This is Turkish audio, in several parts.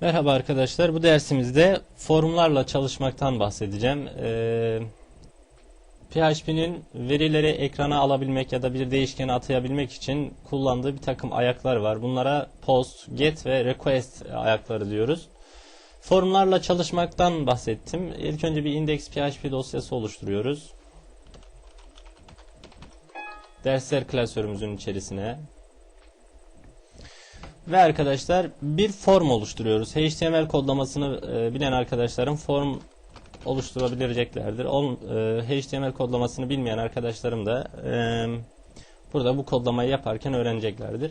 Merhaba arkadaşlar. Bu dersimizde formlarla çalışmaktan bahsedeceğim. Ee, PHP'nin verileri ekrana alabilmek ya da bir değişkeni atayabilmek için kullandığı bir takım ayaklar var. Bunlara post, get ve request ayakları diyoruz. Formlarla çalışmaktan bahsettim. İlk önce bir index PHP dosyası oluşturuyoruz. Dersler klasörümüzün içerisine ve arkadaşlar bir form oluşturuyoruz. HTML kodlamasını e, bilen arkadaşlarım form oluşturabileceklerdir. Ol, e, HTML kodlamasını bilmeyen arkadaşlarım da e, burada bu kodlamayı yaparken öğreneceklerdir.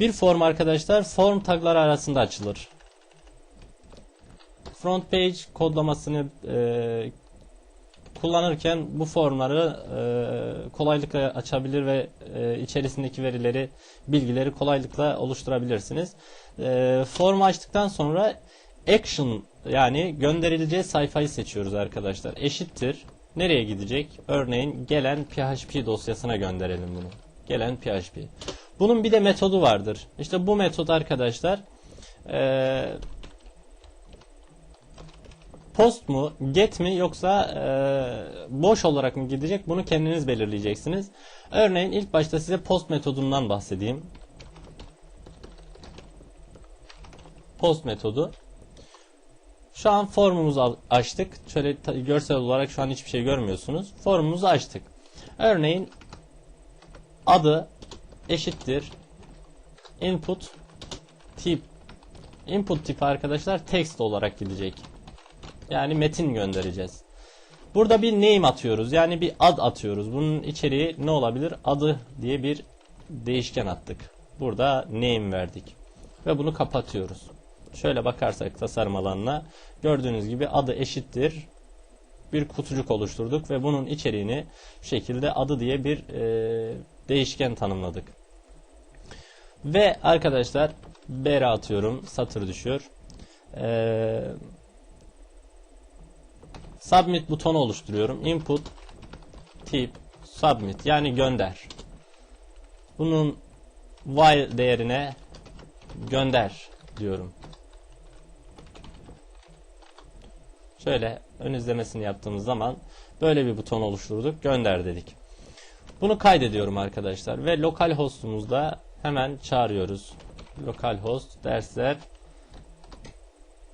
Bir form arkadaşlar form tagları arasında açılır. Front page kodlamasını kullanırken bu formları e, kolaylıkla açabilir ve e, içerisindeki verileri, bilgileri kolaylıkla oluşturabilirsiniz. E, formu açtıktan sonra action yani gönderileceği sayfayı seçiyoruz arkadaşlar. Eşittir. Nereye gidecek? Örneğin gelen PHP dosyasına gönderelim bunu. Gelen PHP. Bunun bir de metodu vardır. İşte bu metod arkadaşlar eee post mu, get mi yoksa e, boş olarak mı gidecek bunu kendiniz belirleyeceksiniz. Örneğin ilk başta size post metodundan bahsedeyim. Post metodu. Şu an formumuzu açtık. Şöyle görsel olarak şu an hiçbir şey görmüyorsunuz. Formumuzu açtık. Örneğin adı eşittir input tip input tipi arkadaşlar text olarak gidecek. Yani metin göndereceğiz. Burada bir name atıyoruz. Yani bir ad atıyoruz. Bunun içeriği ne olabilir? Adı diye bir değişken attık. Burada name verdik. Ve bunu kapatıyoruz. Şöyle bakarsak tasarım alanına gördüğünüz gibi adı eşittir. Bir kutucuk oluşturduk ve bunun içeriğini bu şekilde adı diye bir e, değişken tanımladık. Ve arkadaşlar br atıyorum. Satır düşüyor. Eee submit butonu oluşturuyorum. Input tip submit yani gönder. Bunun while değerine gönder diyorum. Şöyle ön izlemesini yaptığımız zaman böyle bir buton oluşturduk. Gönder dedik. Bunu kaydediyorum arkadaşlar ve lokal hostumuzda hemen çağırıyoruz. Lokal host dersler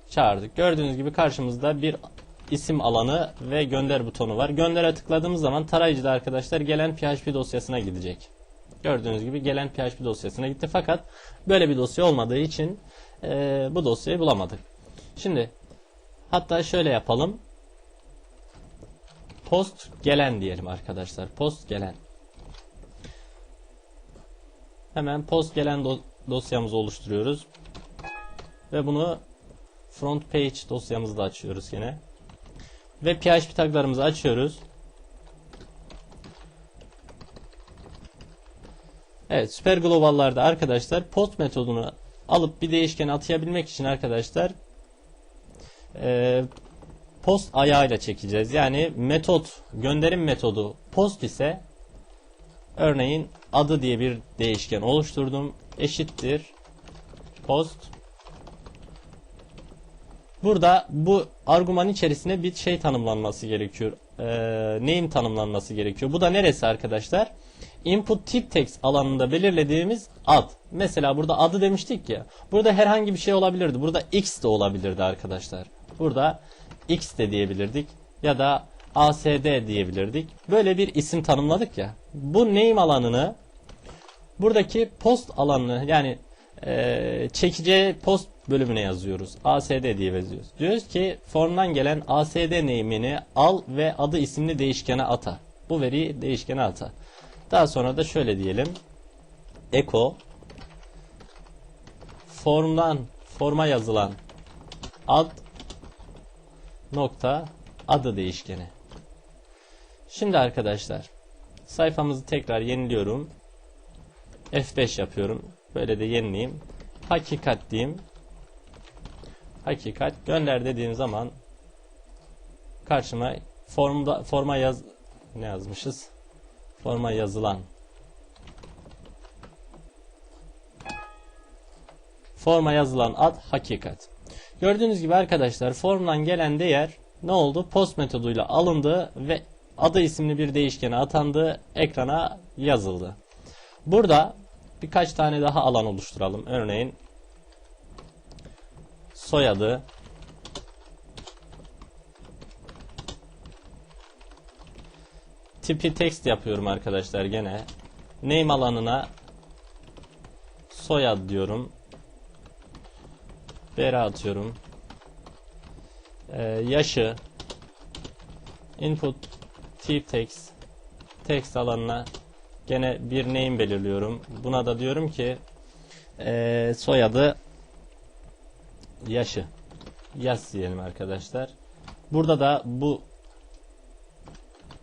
çağırdık. Gördüğünüz gibi karşımızda bir isim alanı ve gönder butonu var. Gönder'e tıkladığımız zaman tarayıcıda arkadaşlar gelen PHP dosyasına gidecek. Gördüğünüz gibi gelen PHP dosyasına gitti fakat böyle bir dosya olmadığı için e, bu dosyayı bulamadık. Şimdi hatta şöyle yapalım. Post gelen diyelim arkadaşlar. Post gelen. Hemen post gelen do dosyamızı oluşturuyoruz. Ve bunu front page dosyamızda açıyoruz yine. Ve PHP taglarımızı açıyoruz. Evet süper global'larda arkadaşlar post metodunu alıp bir değişkeni atayabilmek için arkadaşlar e, post ayağıyla çekeceğiz. Yani metot gönderim metodu post ise örneğin adı diye bir değişken oluşturdum. Eşittir post Burada bu argüman içerisine bir şey tanımlanması gerekiyor. Ee, name tanımlanması gerekiyor. Bu da neresi arkadaşlar? Input tip text alanında belirlediğimiz ad. Mesela burada adı demiştik ya. Burada herhangi bir şey olabilirdi. Burada x de olabilirdi arkadaşlar. Burada x de diyebilirdik. Ya da asd diyebilirdik. Böyle bir isim tanımladık ya. Bu name alanını buradaki post alanını yani e, çekeceği post bölümüne yazıyoruz. ASD diye yazıyoruz. Diyoruz ki formdan gelen ASD name'ini al ve adı isimli değişkene ata. Bu veriyi değişkene ata. Daha sonra da şöyle diyelim. Echo formdan forma yazılan ad nokta adı değişkeni. Şimdi arkadaşlar sayfamızı tekrar yeniliyorum. F5 yapıyorum. Böyle de yenileyim. Hakikat diyeyim. Hakikat gönder dediğim zaman karşıma formda forma yaz ne yazmışız? Forma yazılan forma yazılan ad hakikat. Gördüğünüz gibi arkadaşlar formdan gelen değer ne oldu? Post metoduyla alındı ve adı isimli bir değişkene atandı, ekrana yazıldı. Burada birkaç tane daha alan oluşturalım. Örneğin soyadı tipi text yapıyorum arkadaşlar gene. Name alanına soyad diyorum. Bera atıyorum. Ee, yaşı input tip text text alanına gene bir name belirliyorum. Buna da diyorum ki ee, soyadı yaşı yaz diyelim arkadaşlar. Burada da bu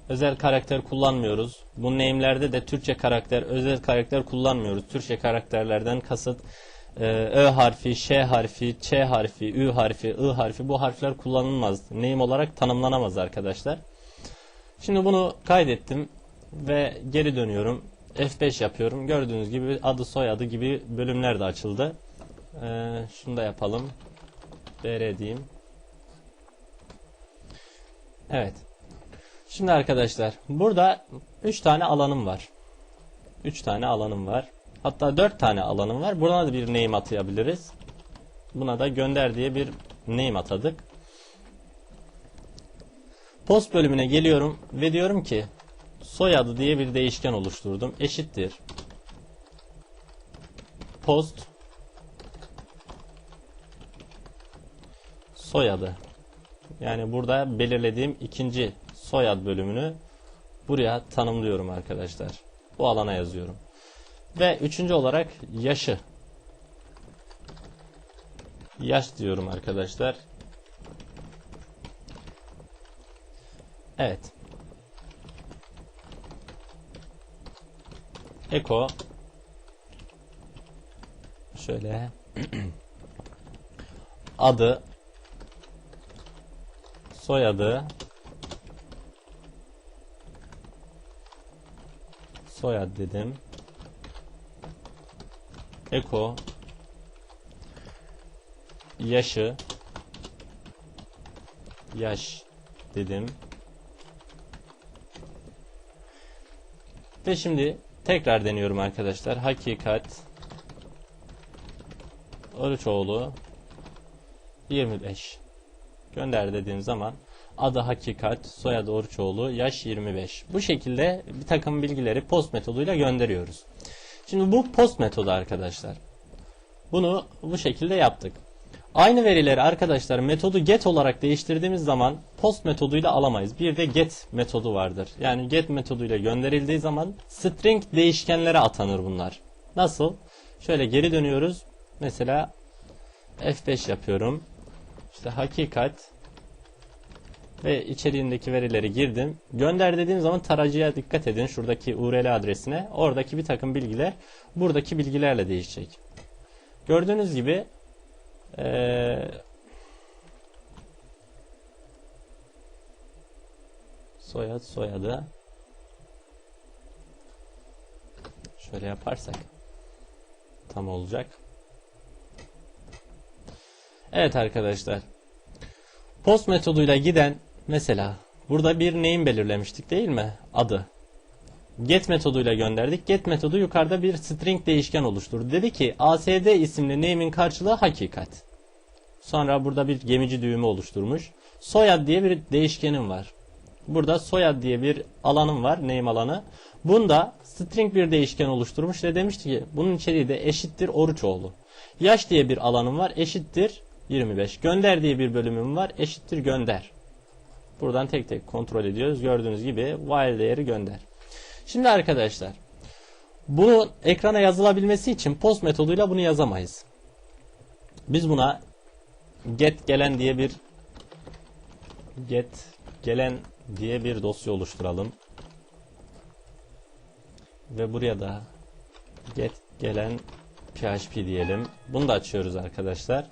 özel karakter kullanmıyoruz. Bu name'lerde de Türkçe karakter, özel karakter kullanmıyoruz. Türkçe karakterlerden kasıt e, Ö harfi, Ş harfi, Ç harfi, Ü harfi, I harfi bu harfler kullanılmaz. Name olarak tanımlanamaz arkadaşlar. Şimdi bunu kaydettim ve geri dönüyorum. F5 yapıyorum. Gördüğünüz gibi adı soyadı gibi bölümler de açıldı. Ee, şunu da yapalım. BR diyeyim. Evet. Şimdi arkadaşlar burada 3 tane alanım var. 3 tane alanım var. Hatta 4 tane alanım var. Buna da bir name atayabiliriz. Buna da gönder diye bir name atadık. Post bölümüne geliyorum ve diyorum ki soyadı diye bir değişken oluşturdum. Eşittir. Post soyadı. Yani burada belirlediğim ikinci soyad bölümünü buraya tanımlıyorum arkadaşlar. Bu alana yazıyorum. Ve üçüncü olarak yaşı. Yaş diyorum arkadaşlar. Evet. Eko. Şöyle. Adı. Soyadı. Soyad dedim. Eko. Yaşı. Yaş dedim. Ve şimdi tekrar deniyorum arkadaşlar hakikat Oruçoğlu 25 gönder dediğim zaman adı hakikat, soyadı Oruçoğlu, yaş 25. Bu şekilde bir takım bilgileri post metoduyla gönderiyoruz. Şimdi bu post metodu arkadaşlar. Bunu bu şekilde yaptık. Aynı verileri arkadaşlar metodu get olarak değiştirdiğimiz zaman post metoduyla alamayız. Bir de get metodu vardır. Yani get metoduyla gönderildiği zaman string değişkenlere atanır bunlar. Nasıl? Şöyle geri dönüyoruz. Mesela F5 yapıyorum. İşte hakikat ve içeriğindeki verileri girdim. Gönder dediğim zaman tarayıcıya dikkat edin. Şuradaki URL adresine. Oradaki bir takım bilgiler buradaki bilgilerle değişecek. Gördüğünüz gibi ee, soyad soyadı şöyle yaparsak tam olacak. Evet arkadaşlar. Post metoduyla giden mesela burada bir name belirlemiştik değil mi? Adı. Get metoduyla gönderdik. Get metodu yukarıda bir string değişken oluşturdu. Dedi ki ASD isimli name'in karşılığı hakikat. Sonra burada bir gemici düğümü oluşturmuş. Soyad diye bir değişkenim var. Burada soyad diye bir alanım var. Name alanı. Bunda string bir değişken oluşturmuş ve demişti ki bunun içeriği de eşittir Oruçoğlu. Yaş diye bir alanım var. Eşittir 25. Gönder diye bir bölümüm var. Eşittir gönder. Buradan tek tek kontrol ediyoruz. Gördüğünüz gibi while değeri gönder. Şimdi arkadaşlar bunu ekrana yazılabilmesi için post metoduyla bunu yazamayız. Biz buna get gelen diye bir get gelen diye bir dosya oluşturalım. Ve buraya da get gelen php diyelim. Bunu da açıyoruz arkadaşlar.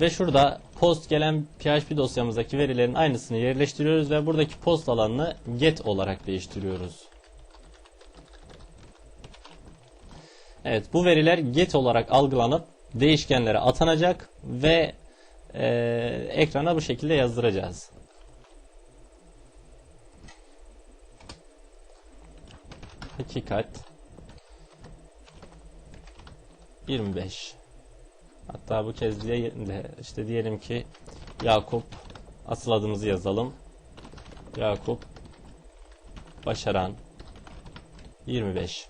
Ve şurada post gelen PHP dosyamızdaki verilerin aynısını yerleştiriyoruz ve buradaki post alanını get olarak değiştiriyoruz. Evet bu veriler get olarak algılanıp değişkenlere atanacak ve e, ekrana bu şekilde yazdıracağız. Hakikat 25 Hatta bu kez diye işte diyelim ki Yakup asıl adımızı yazalım. Yakup Başaran 25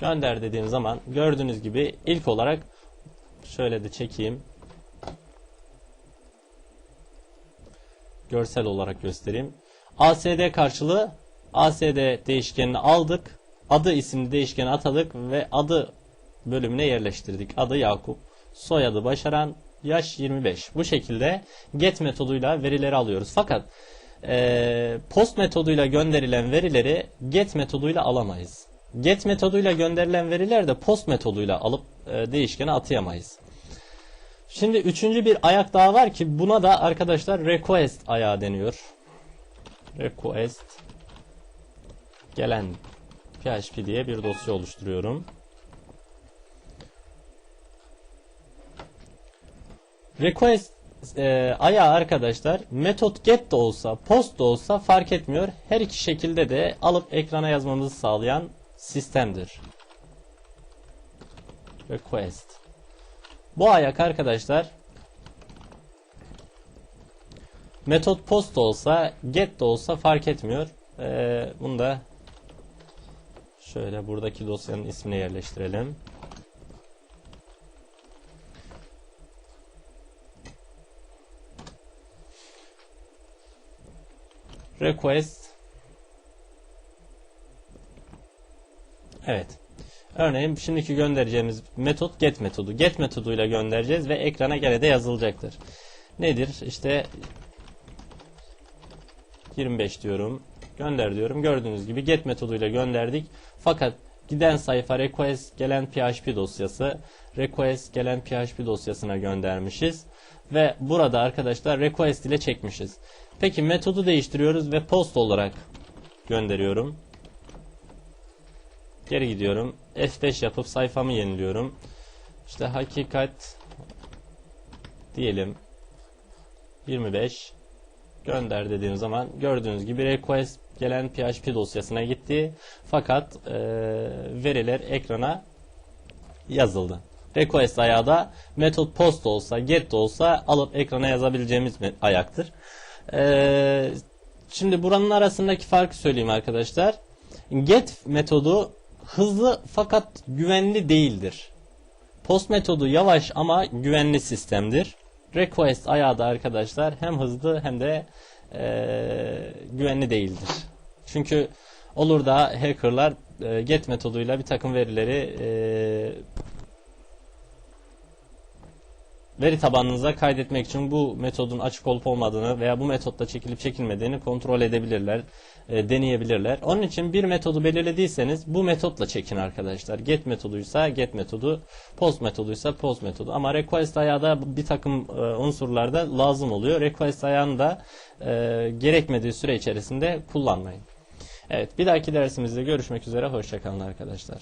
Gönder dediğim zaman gördüğünüz gibi ilk olarak şöyle de çekeyim. Görsel olarak göstereyim. ASD karşılığı ASD değişkenini aldık. Adı isimli değişkeni atadık ve adı bölümüne yerleştirdik. Adı Yakup. Soyadı Başaran. Yaş 25. Bu şekilde get metoduyla verileri alıyoruz. Fakat e, post metoduyla gönderilen verileri get metoduyla alamayız. Get metoduyla gönderilen veriler de post metoduyla alıp e, değişkene atayamayız. Şimdi üçüncü bir ayak daha var ki buna da arkadaşlar request ayağı deniyor. Request gelen PHP diye bir dosya oluşturuyorum. Request e, ayağı arkadaşlar metot get de olsa post da olsa fark etmiyor. Her iki şekilde de alıp ekrana yazmamızı sağlayan sistemdir. Request. Bu ayak arkadaşlar metot post da olsa get de olsa fark etmiyor. Ee, bunu da şöyle buradaki dosyanın ismine yerleştirelim. Request Evet. Örneğin şimdiki göndereceğimiz metot get metodu. Get metoduyla göndereceğiz ve ekrana gene de yazılacaktır. Nedir? İşte 25 diyorum. Gönder diyorum. Gördüğünüz gibi get metoduyla gönderdik. Fakat giden sayfa request gelen PHP dosyası request gelen PHP dosyasına göndermişiz. Ve burada arkadaşlar request ile çekmişiz. Peki metodu değiştiriyoruz ve post olarak gönderiyorum. Geri gidiyorum. F5 yapıp sayfamı yeniliyorum. İşte hakikat diyelim 25 gönder dediğim zaman gördüğünüz gibi request gelen PHP dosyasına gitti. Fakat e, veriler ekrana yazıldı. Request ayağı da metot post olsa get de olsa alıp ekrana yazabileceğimiz bir ayaktır. E, şimdi buranın arasındaki farkı söyleyeyim arkadaşlar. Get metodu hızlı fakat güvenli değildir. Post metodu yavaş ama güvenli sistemdir. Request ayağı da arkadaşlar hem hızlı hem de e, güvenli değildir. Çünkü olur da hackerlar e, get metoduyla bir takım verileri e, veri tabanınıza kaydetmek için bu metodun açık olup olmadığını veya bu metotla çekilip çekilmediğini kontrol edebilirler, e, deneyebilirler. Onun için bir metodu belirlediyseniz bu metotla çekin arkadaşlar. Get metoduysa get metodu, post metoduysa post metodu. Ama request ayağı da bir takım e, unsurlarda lazım oluyor. Request ayağını da e, gerekmediği süre içerisinde kullanmayın. Evet bir dahaki dersimizde görüşmek üzere. Hoşçakalın arkadaşlar.